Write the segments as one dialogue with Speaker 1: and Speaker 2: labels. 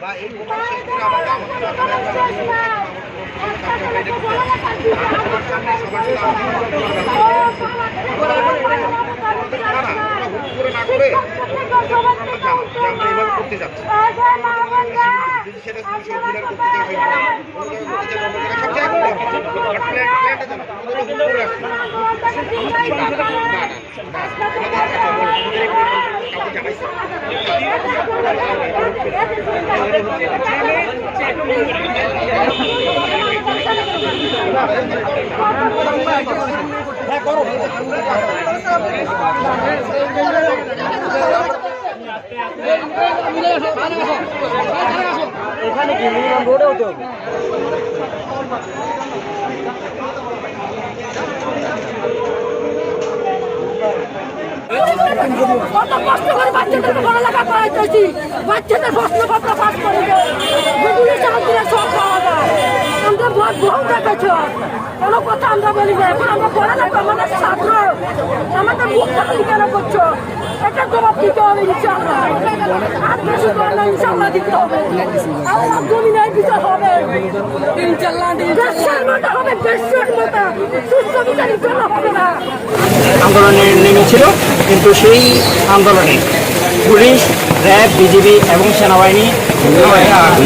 Speaker 1: বা এই না করে আমরা এভাবে করতে যাচ্ছি যদি সেটা তুমি সেই করতে চাও অন্য জায়গায় সব জায়গায় করতে হবে বাট প্ল্যান প্ল্যানটা জানো না না না কাউকে জানাইছে
Speaker 2: এখানে কি? মিনিমাম রোডে হতে হবে
Speaker 3: কত কষ্ট করে বাচ্চাদেরকে পড়ালেখা করাইতেছি। বাচ্চাদের প্রশ্নপত্র পাস করে যেগুলি চাকরির সব পাওয়া যায়। আমরা ভোট বহু দেখেছ কোনো কথা আমরা বলি না? এখন আমরা পড়ালেখা আমাদের ছাত্র। আমাদের মুখ চাকরি কেন করছ? এটা জবাব দিতে হবে ইনশাল্লাহ আর বেশি করে না ইনশাল্লাহ দিতে হবে। আমার জমিনের বিচার হবে। ইনশাল্লাহ দেশের মতো হবে দেশের মতো। সুস্থ বিচারের জন্য হবে না।
Speaker 2: আন্দোলনে নেমেছিল কিন্তু সেই আন্দোলনে পুলিশ, র্যাব, বিজিবি এবং সেনাবাহিনী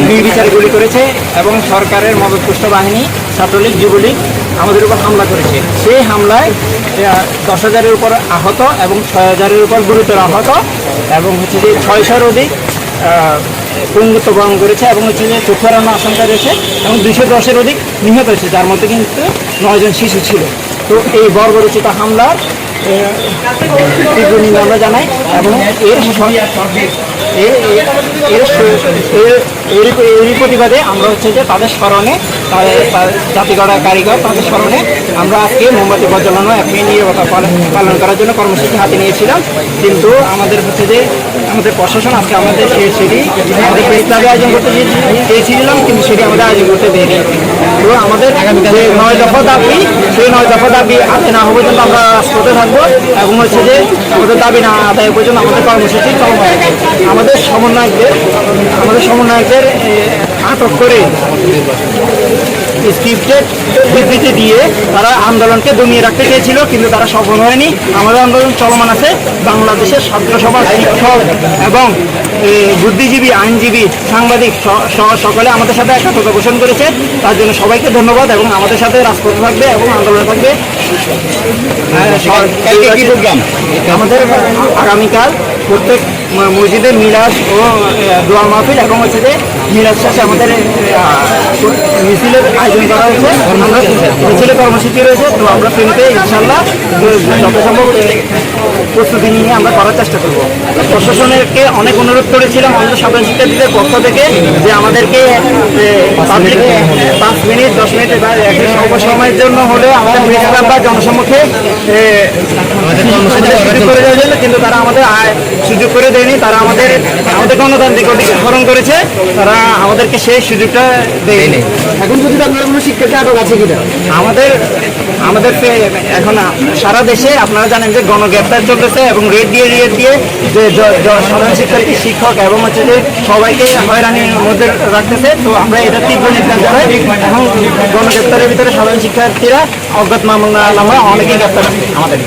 Speaker 2: নির্বিচারে গুলি করেছে এবং সরকারের মদতপুষ্ট বাহিনী, ছাত্রলীগ, যুবলীগ আমাদের উপর হামলা করেছে। সেই হামলায় দশ হাজারের উপর আহত এবং ছয় হাজারের উপর গুরুতর আহত এবং হচ্ছে যে ছয়শোর অধিক পঙ্গুত্ব বরণ করেছে এবং হচ্ছে যে চোখ হারানোর আশঙ্কা রয়েছে এবং দুইশো দশের অধিক নিহত হয়েছে, যার মধ্যে কিন্তু নয়জন শিশু ছিল। তো এই বর্বরচিত হামলার তীব্র নিন্দা জানাই এবং এর এরই প্রতিবাদে আমরা হচ্ছে যে তাদের স্মরণে জাতিগড়া কারিগর তাদের স্মরণে আমরা আজকে মোমবাতি প্রজ্বলন এক নিরবতা পালন করার জন্য কর্মসূচি হাতে নিয়েছিলাম। কিন্তু আমাদের হচ্ছে যে আমাদের প্রশাসন, আজকে আমাদের সেই সেটি আমাদের প্রেস ক্লাবে আয়োজন করতে চেয়ে- চেয়েছিলাম কিন্তু সেটি আমাদের আয়োজন করতে দেয়নি তো আমাদের যে নয় দফা দাবি, সেই নয় দফা দাবি আদায় না হওয়া পর্যন্ত আমরা রাজপথে থাকব এবং হচ্ছে যে আমাদের দাবি না আদায় পর্যন্ত আমাদের কর্মসূচি চলমান। আমাদের সমন্বয়কদের আমাদের সমন্বয়কদের আটক করে স্ক্রিপ্টেড বিবৃতি দিয়ে তারা আন্দোলনকে দমিয়ে রাখতে চেয়েছিল কিন্তু তারা সফল হয়নি। আমাদের আন্দোলন চলমান আছে বাংলাদেশের ছাত্র সভা শিক্ষক এবং বুদ্ধিজীবী আইনজীবী সাংবাদিক সকলে আমাদের সাথে একাত্মতা পোষণ করেছে। তার জন্য সবাইকে ধন্যবাদ এবং আমাদের সাথে রাজপথ থাকবে এবং আন্দোলন থাকবে। আমাদের আগামীকাল প্রত্যেক মসজিদে মিলাদ ও দোয়া মাহফিল এবং হচ্ছে যে মিলাদ শেষে আমাদের মিছিলের আয়োজন করা হয়েছে আমরা মিছিলের কর্মসূচি রয়েছে, তো আমরা ফেনীতে ইনশাল্লাহ যত সম্ভব প্রস্তুতি নিয়ে আমরা করার চেষ্টা করব। প্রশাসনেরকে অনেক অনুরোধ করেছিলাম, আমাদের সাধারণ শিক্ষার্থীদের পক্ষ থেকে, যে আমাদেরকে পাঁচ মিনিট দশ মিনিট, বা স্বল্প সময়ের জন্য হলে আমাদের ক্লাব বা জনসম্মুখে করে কিন্তু তারা আমাদের আয়- সুযোগ করে দেয়নি তারা আমাদের আমাদের গণতান্ত্রিক অধিকার হরণ করেছে তারা আমাদেরকে সেই সুযোগটা দেয়নি। এখন যদি আপনার কোনো শিক্ষার্থী আটক আছে কিনা? আমাদের আমাদের এখন সারা দেশে আপনারা জানেন যে গণগ্রেপ্তার চলতেছে এবং রেড দিয়ে রেড দিয়ে যে সাধারণ শিক্ষার্থী শিক্ষক এবং হচ্ছে যে সবাইকে হয়রানির মধ্যে রাখতেছে। তো আমরা এটা তীব্র নির্দেশ জানাই। এখন গণগ্রেপ্তারের ভিতরে সাধারণ শিক্ষার্থীরা অজ্ঞাত মামলা নামে অনেকেই গ্রেপ্তার আমাদের।